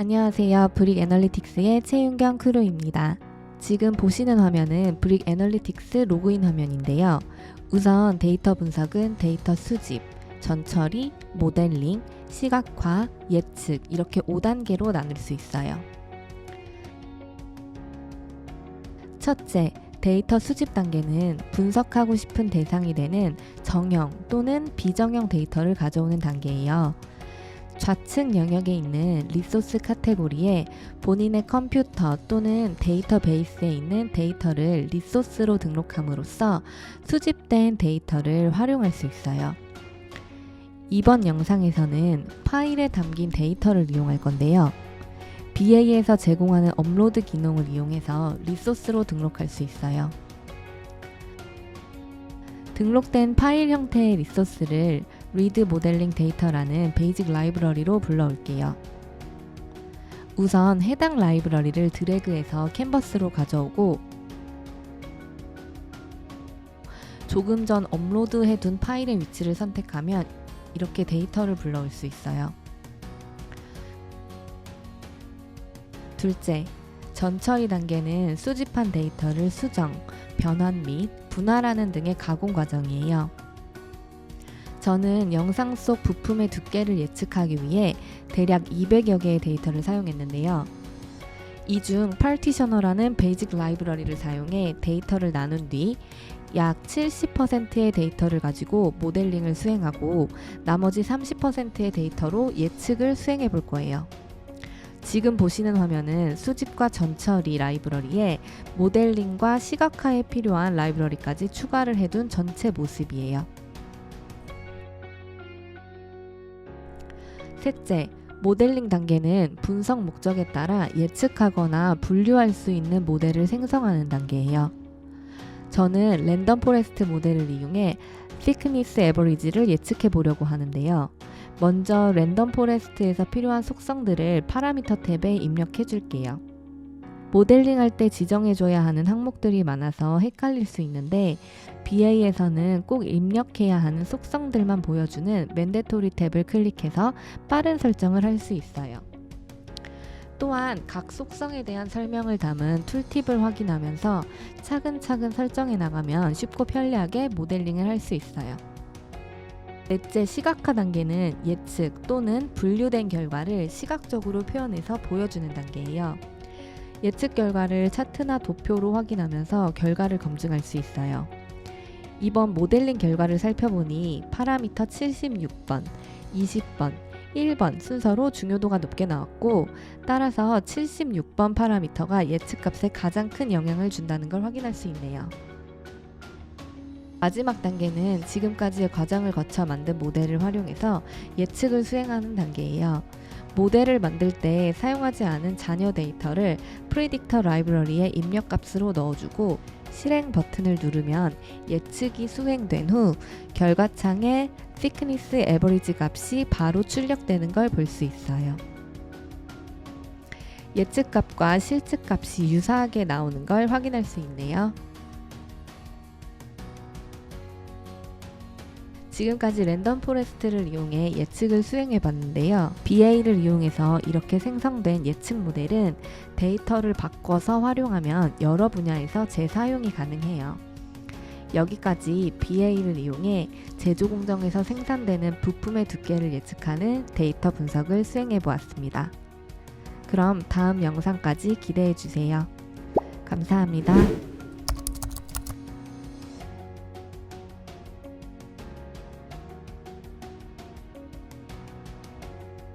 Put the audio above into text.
안녕하세요. 브릭 애널리틱스의 최윤경 크루입니다. 지금 보시는 화면은 브릭 애널리틱스 로그인 화면인데요. 우선 데이터 분석은 데이터 수집, 전처리, 모델링, 시각화, 예측 이렇게 5단계로 나눌 수 있어요. 첫째, 데이터 수집 단계는 분석하고 싶은 대상이 되는 정형 또는 비정형 데이터를 가져오는 단계예요. 좌측 영역에 있는 리소스 카테고리에 본인의 컴퓨터 또는 데이터베이스에 있는 데이터를 리소스로 등록함으로써 수집된 데이터를 활용할 수 있어요. 이번 영상에서는 파일에 담긴 데이터를 이용할 건데요. BA에서 제공하는 업로드 기능을 이용해서 리소스로 등록할 수 있어요. 등록된 파일 형태의 리소스를 리드 모델링 데이터라는 베이직 라이브러리로 불러올게요. 우선 해당 라이브러리를 드래그해서 캔버스로 가져오고 조금 전 업로드해둔 파일의 위치를 선택하면 이렇게 데이터를 불러올 수 있어요. 둘째, 전처리 단계는 수집한 데이터를 수정, 변환 및 분할하는 등의 가공 과정이에요. 저는 영상 속 부품의 두께를 예측하기 위해 대략 200여 개의 데이터를 사용했는데요. 이 중 파티셔너라는 베이직 라이브러리를 사용해 데이터를 나눈 뒤 약 70%의 데이터를 가지고 모델링을 수행하고 나머지 30%의 데이터로 예측을 수행해 볼 거예요. 지금 보시는 화면은 수집과 전처리 라이브러리에 모델링과 시각화에 필요한 라이브러리까지 추가를 해둔 전체 모습이에요. 셋째, 모델링 단계는 분석 목적에 따라 예측하거나 분류할 수 있는 모델을 생성하는 단계예요. 저는 랜덤 포레스트 모델을 이용해 thickness average를 예측해 보려고 하는데요. 먼저 랜덤 포레스트에서 필요한 속성들을 파라미터 탭에 입력해 줄게요. 모델링 할 때 지정해 줘야 하는 항목들이 많아서 헷갈릴 수 있는데 BA에서는 꼭 입력해야 하는 속성들만 보여주는 맨데토리 탭을 클릭해서 빠른 설정을 할 수 있어요. 또한 각 속성에 대한 설명을 담은 툴팁을 확인하면서 차근차근 설정해 나가면 쉽고 편리하게 모델링을 할 수 있어요. 넷째 시각화 단계는 예측 또는 분류된 결과를 시각적으로 표현해서 보여주는 단계예요. 예측 결과를 차트나 도표로 확인하면서 결과를 검증할 수 있어요. 이번 모델링 결과를 살펴보니 파라미터 76번, 20번, 1번 순서로 중요도가 높게 나왔고 따라서 76번 파라미터가 예측값에 가장 큰 영향을 준다는 걸 확인할 수 있네요. 마지막 단계는 지금까지의 과정을 거쳐 만든 모델을 활용해서 예측을 수행하는 단계예요. 모델을 만들 때 사용하지 않은 잔여 데이터를 프리딕터 라이브러리에 입력값으로 넣어주고 실행 버튼을 누르면 예측이 수행된 후 결과창에 thickness average 값이 바로 출력되는 걸 볼 수 있어요. 예측 값과 실측 값이 유사하게 나오는 걸 확인할 수 있네요. 지금까지 랜덤 포레스트를 이용해 예측을 수행해 봤는데요. BA를 이용해서 이렇게 생성된 예측 모델은 데이터를 바꿔서 활용하면 여러 분야에서 재사용이 가능해요. 여기까지 BA를 이용해 제조 공정에서 생산되는 부품의 두께를 예측하는 데이터 분석을 수행해 보았습니다. 그럼 다음 영상까지 기대해 주세요. 감사합니다.